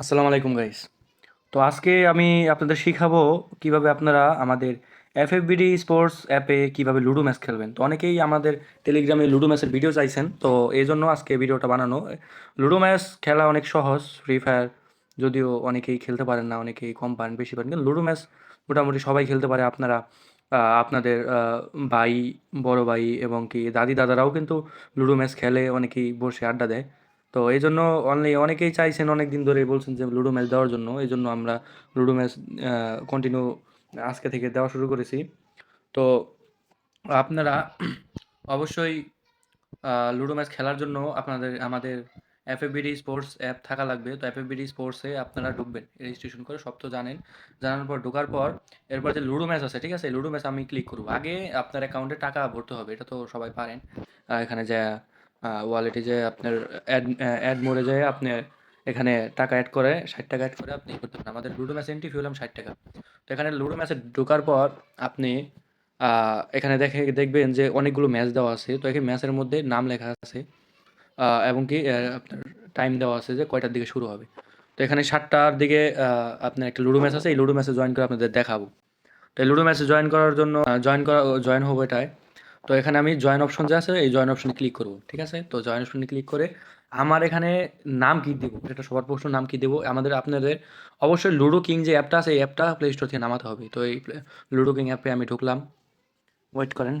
আসসালামু আলাইকুম গাইস তো আজকে আমি আপনাদের শিখাবো কীভাবে আপনারা আমাদের এফএফবিডি স্পোর্টস অ্যাপে কীভাবে লুডো ম্যাচ খেলবেন। তো অনেকেই আমাদের টেলিগ্রামে লুডো ম্যাচের ভিডিও চাইছেন, তো এই জন্য আজকে ভিডিওটা বানানো। লুডো ম্যাচ খেলা অনেক সহজ ফ্রি ফায়ার যদিও অনেকেই খেলতে পারেন না, অনেকেই কম পারেন, বেশি পারেন, কিন্তু লুডো ম্যাচ মোটামুটি সবাই খেলতে পারে। আপনারা আপনাদের ভাই, বড় ভাই এবং কি দাদি দাদারাও কিন্তু লুডো ম্যাচ খেলে, অনেকেই বসে আড্ডা দেয়। তো এই জন্য অনলি অনেকেই চাইছেন অনেক দিন ধরে বলছেন যে লুডো ম্যাচ দেওয়ার জন্য এই জন্য আমরা লুডো ম্যাচ কন্টিনিউ আজকে থেকে দেওয়া শুরু করেছি। তো আপনারা অবশ্যই লুডো ম্যাচ খেলার জন্য আপনাদের, আমাদের এফএফবিডি স্পোর্টস অ্যাপ থাকা লাগবে। তো এফএফবিডি স্পোর্টসে আপনারা ঢুকবেন রেজিস্ট্রেশন করে সব তো জানেন। জানার পর, ঢোকার পর এরপর যে লুডো ম্যাচ আছে, ঠিক আছে? লুডো ম্যাচ আমি ক্লিক করব। আগে আপনার অ্যাকাউন্টে টাকা ভরতে হবে, এটা তো সবাই পারেন। এখানে যে ওয়ালেটে যে আপনার অ্যাড অ্যাড মোড়ে যায় আপনি এখানে টাকা অ্যাড করে, ষাট টাকা অ্যাড করে আপনি করতে পারেন। আমাদের লুডো ম্যাচ এন্ট্রি ফি হলাম ষাট টাকা। তো এখানে লুডো ম্যাচে ঢোকার পর আপনি এখানে দেখে, দেখবেন যে অনেকগুলো ম্যাচ দেওয়া আছে। তো এখানে ম্যাচের মধ্যে নাম লেখা আছে এবং কি আপনার টাইম দেওয়া আছে যে কয়টার দিকে শুরু হবে। তো এখানে সাতটার দিকে আপনার একটা লুডো ম্যাচ আছে। এই লুডো ম্যাচে জয়েন করে আপনাদের দেখাবো। তো লুডো ম্যাচে জয়েন করার জন্য জয়েন করা জয়েন হব এটায়। তো এখানে আমি জয়েন অপশন যে আছে, এই জয়েন অপশনে ক্লিক করব, ঠিক আছে? তো জয়েন অপশনে ক্লিক করে আমার এখানে নাম কি দেবো? এটা সবার প্রশ্ন, নাম কি দেবো? আমাদের আপনাদের অবশ্যই লুডো কিং যে অ্যাপটা আছে, এই অ্যাপটা প্লে স্টোর থেকে নামাতে হবে। তো এই লুডো কিং অ্যাপে আমি ঢুকলাম। ওয়েট করেন।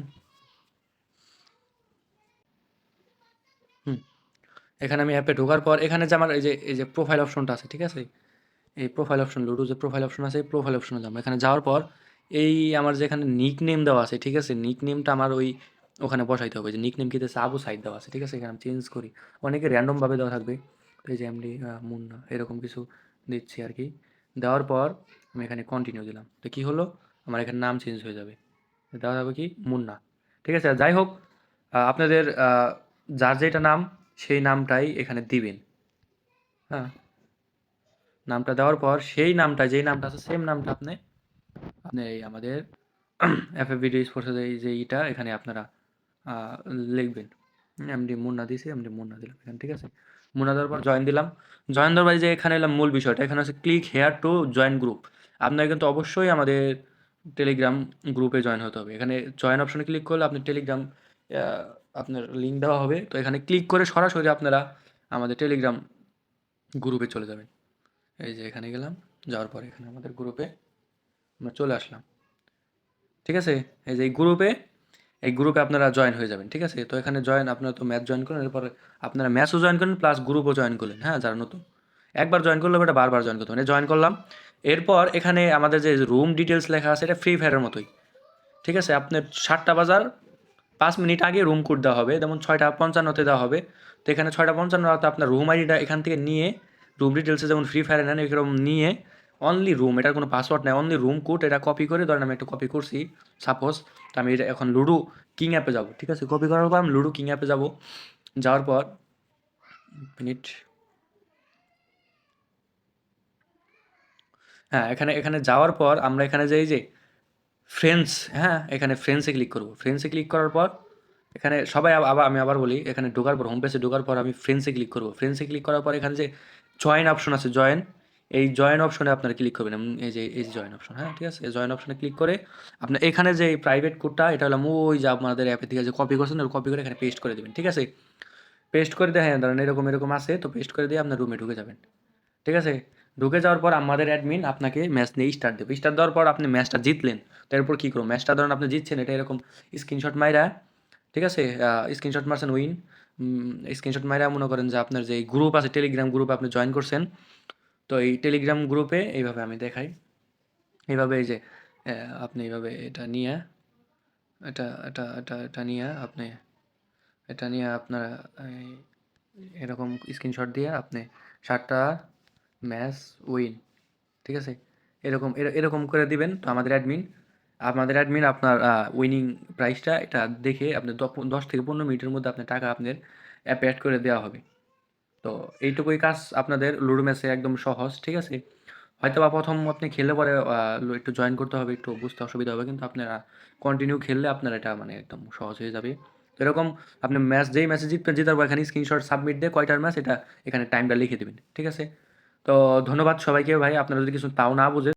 হুম। এখানে আমি অ্যাপে ঢোকার পর, এখানে যে আমার এই যে এই যে প্রোফাইল অপশনটা আছে, ঠিক আছে? এই প্রোফাইল অপশন লুডো যে প্রোফাইল অপশন আছে, এই প্রোফাইল অপশনে যাব। এখানে যাওয়ার পর এই আমার যেখানে নিক নেম দেওয়া আছে, ঠিক আছে? নিক নেমটা আমার ওই ওখানে বসাইতে হবে। যে নিক নেম কিতে আবু সাইড দেওয়া আছে, ঠিক আছে? এখানে আমি চেঞ্জ করি। অনেকে র্যান্ডমভাবে দেওয়া থাকবে। এই যে এমডি মুন্না, এরকম কিছু দিচ্ছি আর কি। দেওয়ার পর আমি এখানে কন্টিনিউ দিলাম। তো কী হলো? আমার এখানে নাম চেঞ্জ হয়ে যাবে। দেওয়া যাবে কি? মুন্না। ঠিক আছে? যাই হোক আপনাদের যার যেটা নাম, সেই নামটাই এখানে দিবেন। হ্যাঁ? নামটা দেওয়ার পর সেই নামটা, যেই নামটা আছে সেম নামটা আপনি আপনি এই আমাদের এফ এফএফ ভিডিও স্পোর্টসের এই যে ইটা, এখানে আপনারা লিখবেন। এমডি মুন্না দিয়েছি এমডি মুন্না দিলাম এখানে, ঠিক আছে? মুন্না দেওয়ার পর জয়েন দিলাম। জয়েন দেওয়ার যে এখানে এলাম মূল বিষয়টা, এখানে হচ্ছে click here to join group আপনার কিন্তু অবশ্যই আমাদের টেলিগ্রাম গ্রুপে জয়েন হতে হবে। এখানে জয়েন অপশনে ক্লিক করলে আপনি টেলিগ্রাম আপনার লিঙ্ক দেওয়া হবে। তো এখানে ক্লিক করে সরাসরি আপনারা আমাদের টেলিগ্রাম গ্রুপে চলে যাবেন। এই যে এখানে গেলাম, যাওয়ার পরে এখানে আমাদের গ্রুপে আমরা চলে আসলাম। ঠিক আছে? এই যে এই গ্রুপে এই গ্রুপে আপনারা জয়েন হয়ে যাবেন, ঠিক আছে? তো এখানে জয়েন আপনারা তো ম্যাচ জয়েন করেন এরপর আপনারা ম্যাচও জয়েন করেন প্লাস গ্রুপও জয়েন করলেন হ্যাঁ? যারা নতুন। একবার জয়েন করলে এটা বারবার জয়েন করতে মানে জয়েন করলাম, এরপর এখানে আমাদের যে রুম ডিটেলস লেখা আছে, এটা ফ্রি ফায়ারের মতোই। ঠিক আছে? আপনার সাতটা বাজার, পাঁচ মিনিট আগে রুম কোড দেওয়া হবে, যেমন ছয়টা পঞ্চান্নতে দেওয়া হবে। তো এখানে ছয়টা পঞ্চান্ন আপনার রুম আইডিটা এখান থেকে নিয়ে রুম ডিটেলসে যেমন ফ্রি ফায়ারে নেন এরকম নিয়ে অনলি রুম এটার কোনো পাসওয়ার্ড নেই অনলি রুম কোড এটা কপি করে, ধরেন আমি একটু কপি করছি সাপোজ তো আমি এটা এখন লুডো কিং অ্যাপে যাব, ঠিক আছে? কপি করার পর আমি লুডো কিং অ্যাপে যাব, যাওয়ার পর মিনিট হ্যাঁ এখানে এখানে যাওয়ার পর আমরা এখানে যাই যে ফ্রেন্ডস হ্যাঁ এখানে ফ্রেন্ডসে ক্লিক করব ফ্রেন্ডসে ক্লিক করার পর এখানে সবাই আবার আমি আবার বলি, এখানে ঢোকার পর হোম পেজে ঢোকার পর আমি ফ্রেন্ডসে ক্লিক করব ফ্রেন্ডসে ক্লিক করার পর এখানে যে জয়েন অপশন আছে জয়েন এই জয়েন অপশনে আপনারা ক্লিক করবেন। এই যে, এই জয়েন অপশন হ্যাঁ ঠিক আছে? এই জয়েন অপশনে ক্লিক করে আপনার এখানে যে প্রাইভেট কোডটা এটা হলো ওই যে আপনাদের অ্যাপে থেকে যে কপি করছেন কপি করে এখানে পেস্ট করে দেবেন, ঠিক আছে? পেস্ট করে দিয়ে হ্যাঁ ধরেন এরকম এরকম আছে, তো পেস্ট করে দিয়ে আপনার রুমে ঢুকে যাবেন, ঠিক আছে? ঢুকে যাওয়ার পর আমাদের অ্যাডমিন আপনাকে ম্যাচ নিয়ে স্টার্ট দেবে। স্টার্ট দেওয়ার পর আপনি ম্যাচটা জিতলেন তারপর কী করব? ম্যাচটা ধরেন আপনি জিতছেন, এটা এরকম স্ক্রিনশট মাইরা, ঠিক আছে? স্ক্রিনশট মারছেন উইন স্ক্রিনশট মাইরা মনে করেন যে আপনার যে গ্রুপ আছে টেলিগ্রাম গ্রুপ আপনি জয়েন করছেন তো এই টেলিগ্রাম গ্রুপে এইভাবে আমি দেখাই। এইভাবে এই যে আপনি এইভাবে এটা নিয়ে, এটা এটা এটা এটা নিয়ে আপনি, এটা নিয়ে আপনারা এরকম স্ক্রিনশট দিয়ে আপনি সাতটা ম্যাচ উইন ঠিক আছে? এরকম, এর- এরকম করে দিবেন তো আমাদের অ্যাডমিন আমাদের অ্যাডমিন আপনার উইনিং প্রাইসটা এটা দেখে আপনি দশ থেকে পনেরো মিনিটের মধ্যে আপনার টাকা আপনার অ্যাপে অ্যাড করে দেওয়া হবে। তো এইটুকুই কাজ আপনাদের, লুডো ম্যাচে একদম সহজ, ঠিক আছে? হয়তো বা প্রথম আপনি খেললে পরে একটু জয়েন করতে হবে, একটু বুঝতে অসুবিধা হবে, কিন্তু আপনারা কন্টিনিউ খেললে আপনার এটা মানে একদম সহজ হয়ে যাবে। তো এরকম আপনি ম্যাচ যেই ম্যাচে জিতবেন, জিতার এখানে স্ক্রিনশট সাবমিট দিয়ে কয়টার ম্যাচ এটা এখানে টাইমটা লিখে দেবেন, ঠিক আছে? তো ধন্যবাদ সবাইকে ভাই, আপনারা যদি কিছু তাও না বুঝে